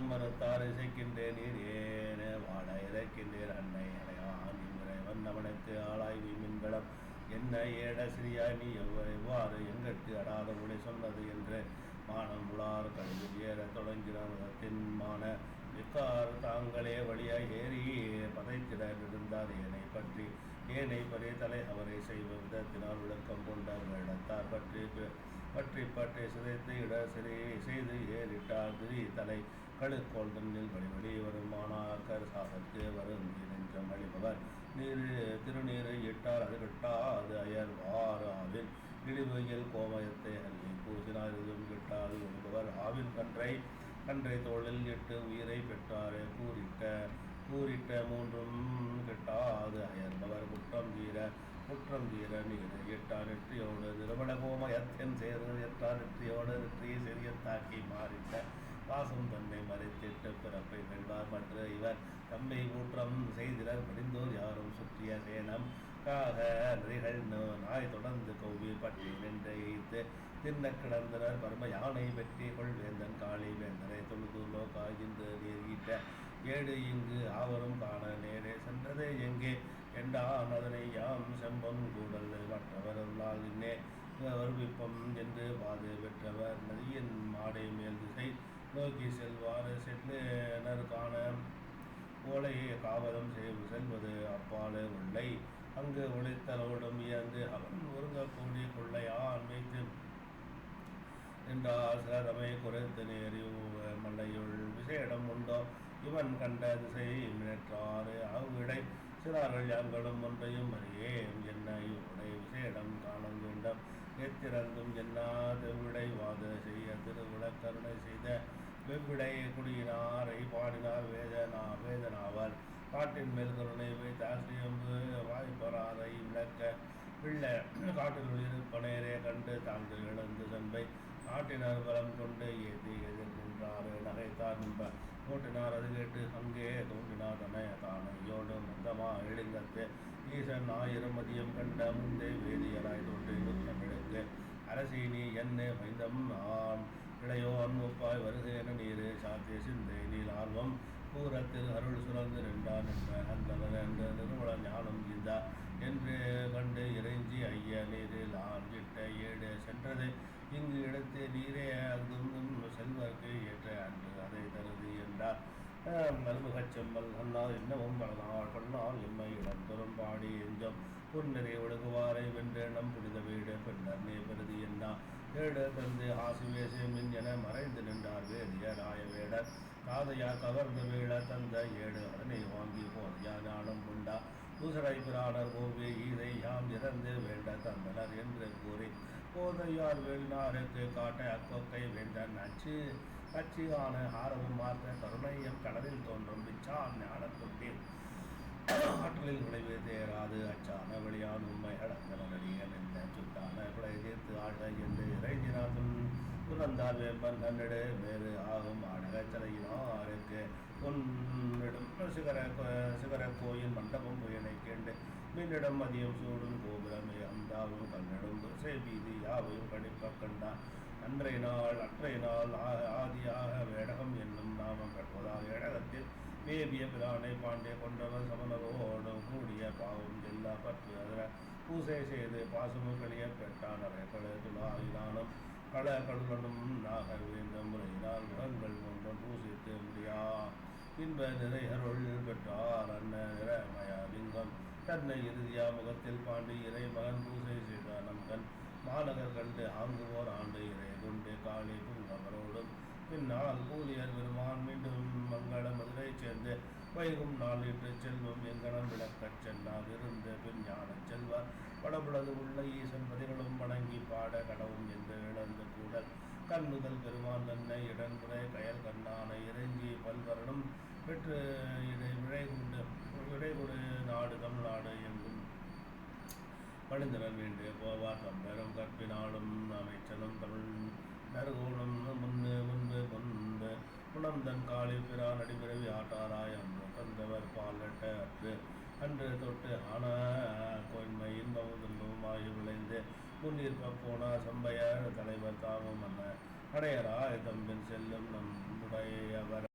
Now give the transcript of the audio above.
வானம் மறுத்தார் இசைக்கின்றே நீர் ஏன வாட இறக்கின்றேர் அன்னை அடையான் இறைவன் அவனுக்கு ஆளாய் மின்களம் என்ன ஏட சிறியாய் நீ எவ்வாறு எங்கட்கு அடாத மொழி சொன்னது என்று மானம் உலார் கழுவில் ஏற தொடங்கினத்தின் மான மிக்கார் தாங்களே வழியாய் ஏறி பதைத்திட இருந்தார் ஏனை பற்றி ஏனை பறி தலை அவரை செய்வ விதத்தினால் விளக்கம் கொண்ட இடத்தார் பற்றி பற்றி பற்றி சிதைத்து இட சிறை செய்து ஏறிட்டார் திரி தலை. கழுக்கோள் தன்னில் வழிவழி வரும் மாணாக்கர் சாதற்கு வரும். நெஞ்சம் அழிபவர் நீர் திருநீரை இட்டார் அது அயர் வார் ஆவின் இடிவையில் கோமயத்தை அள்ளி பூசினார் இதுவும் கிட்டாது ஒழுகுவர். ஆவின் கன்றை கன்றை தோளில் இட்டு உயிரை பெற்றாரே. கூறிட்ட கூறிட்ட மூன்றும் கிட்டாது அயர்ந்தவர் குற்றம் தீர குற்றம் தீர நீர் எட்டார் நெற்றியோடு நிறுவன கோமயத்தின் சேர்ந்து எட்டார் நெற்றியோடு நெற்றியை செறியத்தாக்கி மாறிட்ட பாசம் தன்னை மறைத்திட்டு பிறப்பை வெல்வார் மற்ற இவர். தம்மை ஊற்றம் செய்திடர் படிந்தோர் யாரும் சுற்றிய சேனம். காக நரிகள் நாய் தொடர்ந்து கோவில் பற்றி நின்று எய்த்து தின்ன கிடந்தனர். பரம யானை வெற்றி கொள்வேந்தன் காளி வேந்தனை தொழுது இன்று நீர்கிட்ட ஏடு இங்கு ஆவரும் காண நேரே சென்றது எங்கே? என்றான் அதனை யாம் செம்பன் கூடல் மற்றவரல்லால் அருளால் இன்னே வருவிப்பம் என்று பாது பெற்றவர் நதியின் மாடை மேல் திசை நோக்கி செல்வார் செல்லுனர் ஓலையை காவலம் செய்து செல்வது அப்பாலே உள்ளை. அங்கு ஒளித்தலோடும் இயந்து அவன் ஒருங்கக்கூடிய கொள்ளையான் வைத்து என்றார் சிலதமை குறைத்து நேரி மல்லையுள் விசேடம் உண்டோ. இவன் கண்ட திசை மினற்றாறு அவ்விடை. சிறார்கள் யாங்கடும் ஒன்றையும் அறியேன். என்ன இவ்வுடை விசேடம் காண வேண்டும். எத்திறந்தும் என்னாது விடைவாத செய்ய திருவிழக்கருணை செய்த வெவ்விடை குடியினாரை பாடினார் வேதனா வேதனாவால் காட்டின் மேல் கருணை வைத்த ஆசிரியம்பு வாய்ப்பராதை விளக்க பிள்ள காட்டில் இருப்பனேரே கண்டு தாங்கு இழந்து சென்பை நாட்டினர் பலம் கொண்டு ஏது எது நின்றாறு நகைத்தார் நின்ப. நோட்டினார் அது கேட்டு அங்கே தோன்றினார் தன தானையோடு மந்தமா எழுங்கத்து ஈசன் ஆயிரம் மதியம் கண்ட முந்தே வேதியராய் தோன்றி தமிழுக்கு அரசி நீ என்ன மைந்தம் நான்? இளையோ அன்முப்பாய் வருகேன நீரு சாத்திய சிந்தை நீல் ஆர்வம். கூரத்தில் அருள் சுரந்து நின்றான் என்ற அந்தவன் என்ற நிறுவன ஞானம் இந்த. என்று கண்டு இறைஞ்சி ஐய நீரில் ஆண்டிட்ட ஏடு சென்றது இங்கு இடத்து நீரே அங்கும் செல்வர்க்கு ஏற்ற அன்று அதை தருது என்றார் நல்முகச் செம்மல் அண்ணால் என்னவும் பல நாள் பண்ணால் எம்மை இடம் தரும் பாடி எஞ்சம். புன்னரை ஒழுகுவாரை வென்று நம் புனித வீடு பின்னர் நீ பிரதி என்னா ஏடு தந்து ஆசிவேசே மின் என மறைந்து நின்றார் வேதிய ராய வேடர் காதையார் கவர்ந்து வீழ தந்த ஏடு அதனை வாங்கி போதையா ஞானம் உண்டா. பூசரை பிராணர் கோவே ஈதை யாம் இறந்து வேண்ட தந்தனர் என்று கூறி போதையார் வேண்டாருக்கு காட்ட அக்கொக்கை வேண்டன் அச்சு கட்சியான ஆரவம் மார்த்த கருணையம் கடலில் தோன்றும் பிச்சான் ஞானத்துட்டில் ஆற்றலில் விளைவு தேராது அச்சான வெளியான் உண்மை அடங்கனடியன் என்ற சுட்டான விளை தீர்த்து ஆழ்க என்று இறைஞ்சினாதும் துறந்தார் வேம்பன் தன்னிடு வேறு ஆகும் ஆடகச் சிலையினாருக்கு. உன்னிடம் சிகர சிகர கோயில் மண்டபம் புயனை கேண்டு. மின்னிடம் மதியம் சூடும் கோபுரமே அந்தாவும் கண்ணிடும் திசை வீதி யாவையும் கணிப்ப கண்டான். அன்றைய நாள் அன்றைய நாள் ஆ- ஆதியாக வேடகம் என்னும் நாமம் கட்டுவதால் வேடகத்தில் மேவிய பிரானை பாண்டிய கொண்டவர் சமணரோடு கூடிய பாவம் எல்லா பற்று அதிர பூசை செய்து பாசமும் கழிய பெற்றான். அறைகள துளாயினானும் கள கடுலனும் நாகர் வேந்த முறையினால் முகங்கள் ஒன்றும் பூசித்து முடியா. இன்ப நிறையருள் பெற்றார் அன்ன நிறமயா லிங்கம். தன்னை இறுதியா முகத்தில் பாண்டி இறை மகன் பூசை செய்தார் நம் கண் மாநகர் கண்டு ஆங்குவோர் ஆண்டு இறை கொண்டு காளி புங்கவரோடும் பின்னால் கூலியர் பெருமான் மீண்டும் மங்கள மதுரை சேர்ந்து வைகும் நாளிட்டு செல்வம் எங்கனம் விளக்கச் செல்லாதிருந்த பின் ஞான செல்வார் படபுலது உள்ள ஈசன் பதிகளும் வணங்கி பாட கடவும் என்று இழந்து கூட கண் முதல் பெருமான் தன்னை இடன்புரை கயல் கண்ணான இறைஞ்சி பல்வரனும் பெற்று இதை விழை கொண்டு விடை கொடு நாடு தமிழ்நாடு எங்கும் பணிந்தனர் வேண்டிய போவாக்கம் தம்பெரும் கற்பினாலும் அமைச்சனும் தமிழ் நறுகோணம் முன்னு முன்பு முன்பு குணம்தன் காளி பிறார் அடிபிறவி ஆட்டாராய் அன்று தந்தவர் பாலட்ட அற்று அன்று தொட்டு ஆன கோன்மை இன்பமும் துன்பமுமாகி விளைந்து முன்னிற்ப போனா சம்பையர் தலைவர் தாமும் அல்ல அடையராய் தம்பின் செல்லும் நம் உடையவர்.